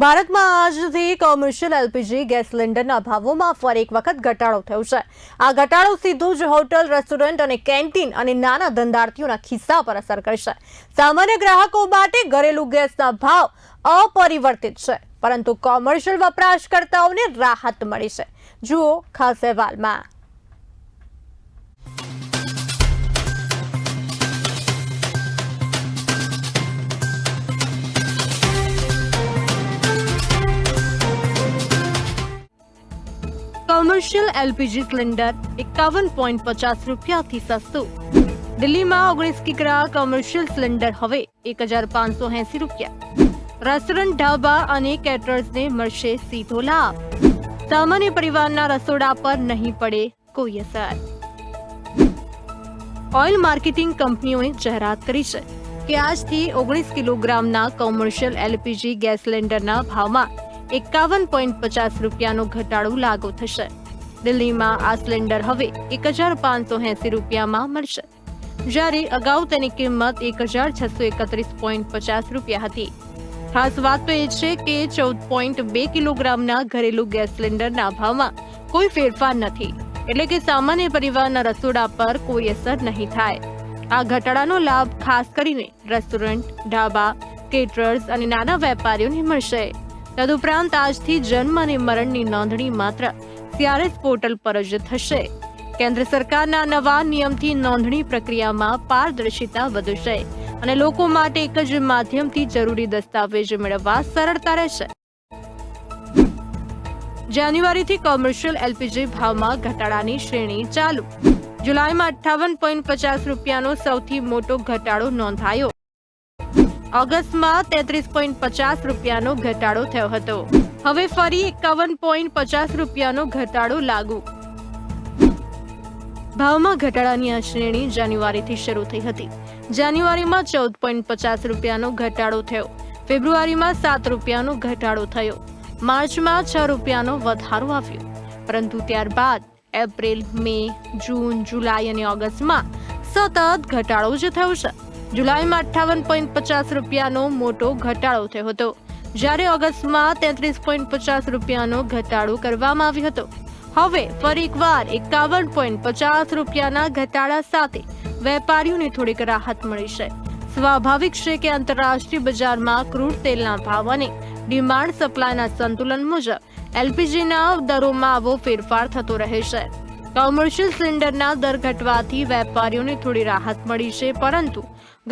ભારતમાં આજથી commercial LPG gas સિલિન્ડરના ભાવોમાં ફરી એક વખત ઘટાડો થયો છે. આ ઘટાડો સીધો જ હોટલ, રેસ્ટોરન્ટ અને કેન્ટીન અને નાના ધંધાર્થીઓના ખિસ્સા પર અસર કરશે સામાન્ય ગ્રાહકો માટે ઘરેલું ગેસના ભાવ અપરિવર્તિત છે, પરંતુ કોમર્શિયલ વપરાશકર્તાઓને રાહત મળી છે. જુઓ ખાસ અહેવાલમાં. કોમર્શિયલ એલપીજી સિલિન્ડર એકાવન પોઈન્ટ પચાસ રૂપિયાથી સસ્તું. દિલ્હીમાં ઓગણીસ કિગ્રા કોમર્શિયલ સિલિન્ડર હવે એક હજાર પાંચસો એસી રૂપિયા. રેસ્ટોરન્ટ ઢાબા અને કેટરર્સને મળશે સીધો લાભ. સામાન્ય પરિવારના રસોડા પર નહીં પડે કોઈ અસર. ઓઇલ માર્કેટિંગ કંપનીઓએ જાહેરાત કરી છે કે આજથી ઓગણીસ કિલોગ્રામના કોમર્શિયલ એલપીજી ગેસ સિલિન્ડરના ભાવમાં એકાવન પોઈન્ટ પચાસ રૂપિયાનો ઘટાડો લાગુ થશે. દિલ્હીમાં આ સિલિન્ડર હવે એક હજાર પાંચસો એસી રૂપિયામાં મળશે. જ્યારે અગાઉ તેની કિંમત એક હજાર છસો એકત્રીસ પોઈન્ટ પચાસ રૂપિયા હતી. ખાસ વાત તો એ છે કે ચૌદ પોઈન્ટ બે કિલોગ્રામના ઘરેલું ગેસ સિલિન્ડરના ભાવમાં કોઈ ફેરફાર નથી. એટલે કે સામાન્ય પરિવારના રસોડા પર કોઈ અસર નહીં થાય. આ ઘટાડાનો લાભ ખાસ કરીને રેસ્ટોરન્ટ, ઢાબા, કેટરર્સ અને નાના વેપારીઓને મળશે. તદુપરાંત આજથી જન્મ અને મરણની નોંધણી માત્ર સીઆરએસ પોર્ટલ પર જ થશે. કેન્દ્ર સરકારના નવા નિયમથી નોંધણી પ્રક્રિયામાં પારદર્શિતા વધશે અને લોકો માટે એક જ માધ્યમથી જરૂરી દસ્તાવેજ મેળવવા સરળતા રહેશે. જાન્યુઆરીથી કોમર્શિયલ એલપીજી ભાવમાં ઘટાડાની શ્રેણી ચાલુ. જુલાઈમાં અઠ્ઠાવન પચાસ રૂપિયાનો સૌથી મોટો ઘટાડો નોંધાયો. ઓગસ્ટમાં તેત્રીસ પોઈન્ટ પચાસ રૂપિયાનો ઘટાડો થયો હતો. હવે ફરી એકાવન પોઈન્ટ પચાસ રૂપિયાનો ઘટાડો લાગુ. ભાવમાં ઘટાડાની આ શ્રેણી જાન્યુઆરીથી શરૂ થઈ હતી. જાન્યુઆરીમાં ચૌદ પોઈન્ટ પચાસ રૂપિયાનો ઘટાડો થયો. ફેબ્રુઆરીમાં સાત રૂપિયાનો ઘટાડો થયો. માર્ચમાં છ રૂપિયાનો વધારો આવ્યો. પરંતુ ત્યારબાદ એપ્રિલ, મે, જૂન, જુલાઈ અને ઓગસ્ટમાં સતત ઘટાડો જ થયો છે. જુલાઈમાં અઠ્ઠાવન પોઈન્ટ પચાસ રૂપિયાનો મોટો ઘટાડો થયો હતો. જ્યારે ઓગસ્ટમાં તેત્રીસ પોઈન્ટ પચાસ રૂપિયાનો ઘટાડો કરવામાં આવ્યો હતો. હવે ફરી એકવાર એકાવન પોઈન્ટ પચાસ રૂપિયાના ઘટાડા સાથે વેપારીઓને થોડીક રાહત મળી છે. સ્વાભાવિક છે કે આંતરરાષ્ટ્રીય બજારમાં ક્રૂડ તેલના ભાવ અને ડિમાન્ડ સપ્લાયના સંતુલન મુજબ એલપીજીના દરોમાં આવો ફેરફાર થતો રહે છે. કોમર્શિયલ સિલિન્ડરના દર ઘટવાથી વેપારીઓને થોડી રાહત મળી છે, પરંતુ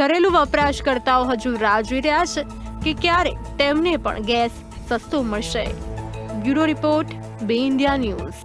ઘરેલુ વપરાશકર્તાઓ હજુ રાહ જોઈ રહ્યા છે કે ક્યારે તેમને પણ ગેસ સસ્તો મળશે. બ્યુરો રિપોર્ટ, બે ઇન્ડિયા ન્યૂઝ.